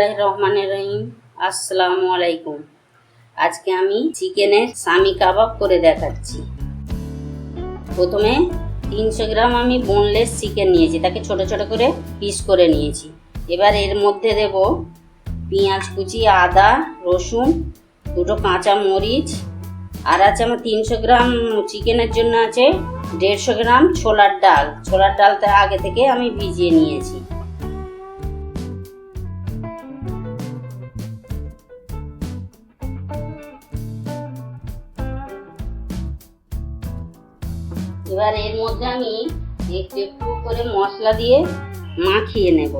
বিসমিল্লাহ রহমানের রহিম। আসসালামু আলাইকুম। আজকে আমি চিকেনের সামি কাবাব করে দেখাচ্ছি। প্রথমে তিনশো গ্রাম আমি বোনলেস চিকেন নিয়েছি, তাকে ছোট ছোট করে পিস করে নিয়েছি। এবার এর মধ্যে দেব পেঁয়াজ কুচি, আদা, রসুন, দুটো কাঁচা মরিচ। আর আছে আমার তিনশো গ্রাম চিকেনের জন্য আছে দেড়শো গ্রাম ছোলার ডাল। ছোলার ডালটা আগে থেকে আমি ভিজিয়ে নিয়েছি। এবার এর মধ্যে আমি একটু একটু করে মশলা দিয়ে মাখিয়ে নেব।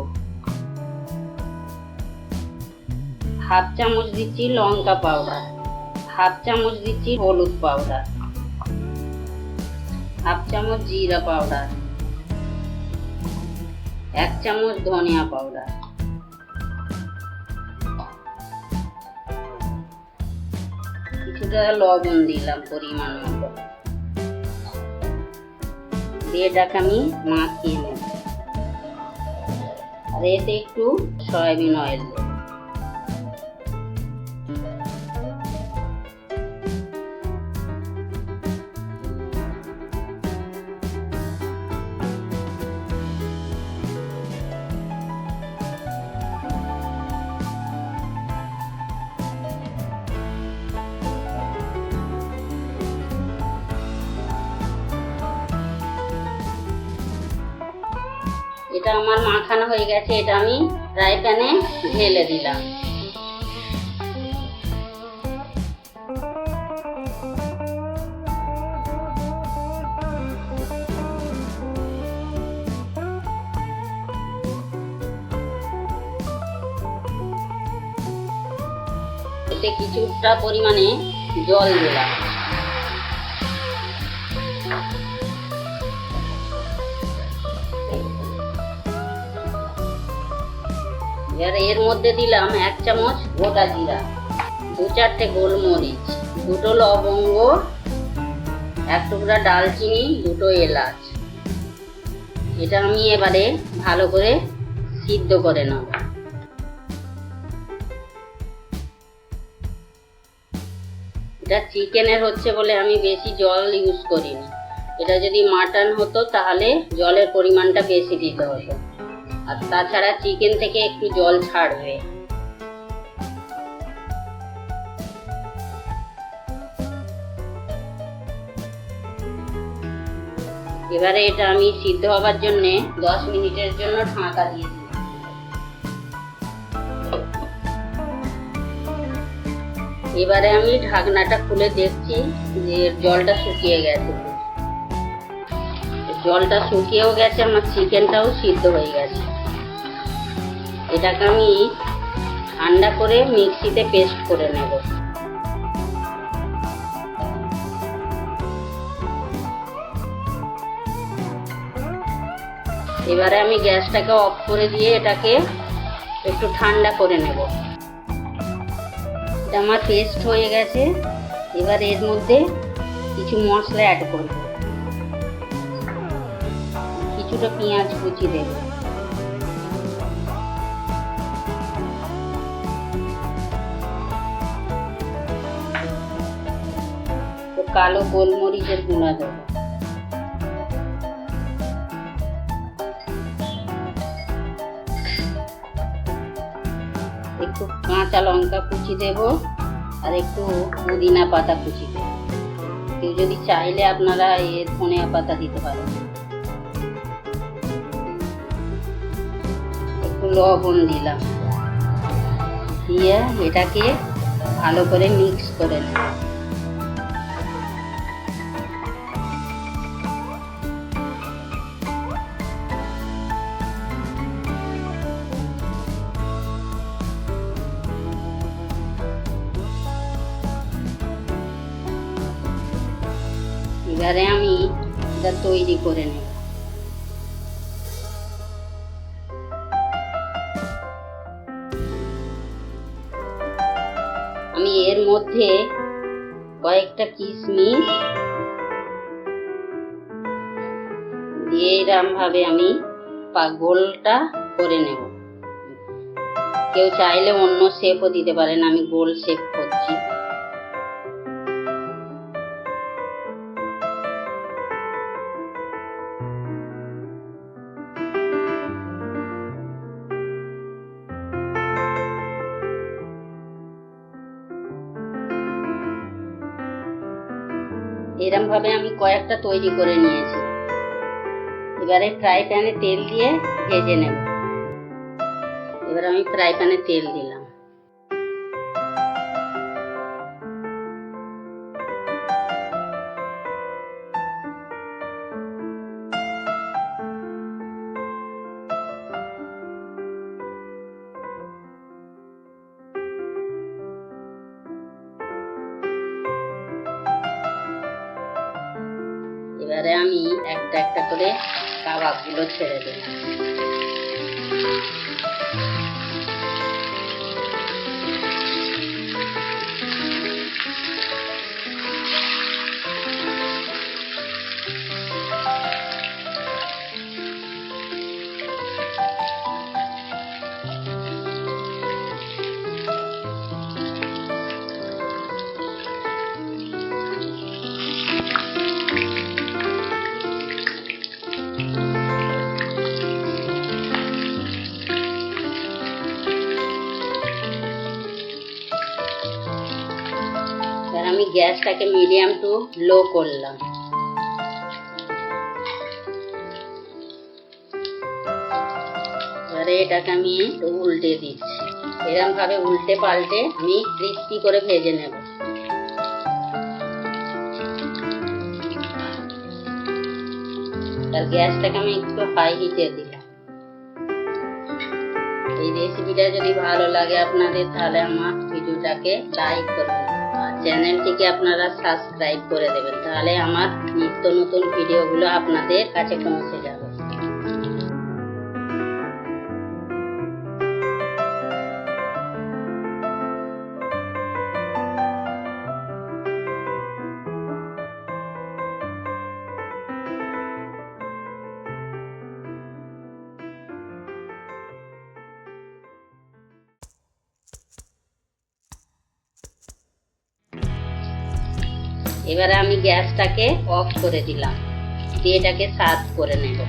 হাফ চামচ দিচ্ছি লঙ্কা পাউডার, হাফ চামচ দিচ্ছি হলুদ পাউডার, হাফ চামচ জিরা পাউডার, এক চামচ ধনিয়া পাউডার। কিছুটা লবণ দিলাম পরিমাণ মতো। দিয়ে এটাকে আমি মাখিয়ে নেব। আর এতে একটু সয়াবিন অয়েল দেব। এটা আমার মাখানো হয়ে গেছে, এটা আমি ফ্রাই প্যানে ঢেলে দিলাম। এতে কিছুটা পরিমাণে জল দিলাম। এবার এর মধ্যে দিলাম এক চামচ গোটা জিরা, দু চারটে গোলমরিচ, দুটো লবঙ্গ, এক টুকরা ডালচিনি, দুটো এলাচ। এটা আমি এবারে ভালো করে সিদ্ধ করে নেব। এটা চিকেনের হচ্ছে বলে আমি বেশি জল ইউজ করিনি। এটা যদি মাটন হতো তাহলে জলের পরিমাণটা বেশি দিতে হতো। আর তাছাড়া চিকেন থেকে একটু জল ছাড়বে এবারে এটা আমি সিদ্ধ হবার জন্য দশ মিনিটের জন্য ঢাকা দিয়ে দিই এবারে আমি ঢাকনাটা খুলে দেখছি যে জলটা শুকিয়ে গেছে। জলটা শুকিয়েও গেছে, আমার চিকেনটাও সিদ্ধ হয়ে গেছে। এটাকে আমি ঠান্ডা করে মিক্সিতে পেস্ট করে নেব। এবারে আমি গ্যাসটাকে অফ করে দিয়ে এটাকে একটু ঠান্ডা করে নেব। এটা আমার পেস্ট হয়ে গেছে। এবার এর মধ্যে কিছু মশলা অ্যাড করব। কিছুটা পেঁয়াজ কুচি দেবো। কালো গোলমরিচের গুঁড়া দেবো। একটু কাঁচা লঙ্কা কুচি দেব আর একটু পুদিনা পাতা কুচি দেব। কেউ যদি চাইলে আপনারা এর ধনিয়া পাতা দিতে পারেন। লবণ দিলাম। দিয়ে এটাকে ভালো করে মিক্স করে এবারে আমি এটা তৈরি করে নেব। মধ্যে কয়েকটা কিশমিশ দিয়ে এরম ভাবে আমি গোলটা করে নেব। কেউ চাইলে অন্য শেপও দিতে পারেন, আমি গোল শেপ করছি এরম ভাবে আমি কয়েকটা তৈরি করে নিয়েছি। এবারে ফ্রাই প্যানে তেল দিয়ে ভেজে নেব। এবার আমি ফ্রাই প্যানে তেল দিলাম। এবারে আমি একটা একটা করে কাবাবগুলো ছেড়ে দেব। গ্যাসটাকে মিডিয়াম টু লো করলাম। এবারে এটাকে আমি উল্টে দিচ্ছি। এরম ভাবে উল্টে পাল্টে আমি ক্রিস্পি করে ভেজে নেব। আর গ্যাসটাকে আমি একটু হাই হিটে দিলাম। এই রেসিপিটা যদি ভালো লাগে আপনাদের, তাহলে আমার ভিডিওটাকে লাইক করবেন। চ্যানেলটিকে আপনারা সাবস্ক্রাইব করে দেবেন। তাহলে আমার নিত্য নতুন ভিডিওগুলো আপনাদের কাছে পৌঁছে যাবে। এবারে আমি গ্যাসটাকে অফ করে দিলাম। দিয়ে এটাকে সার্ভ করে নেব।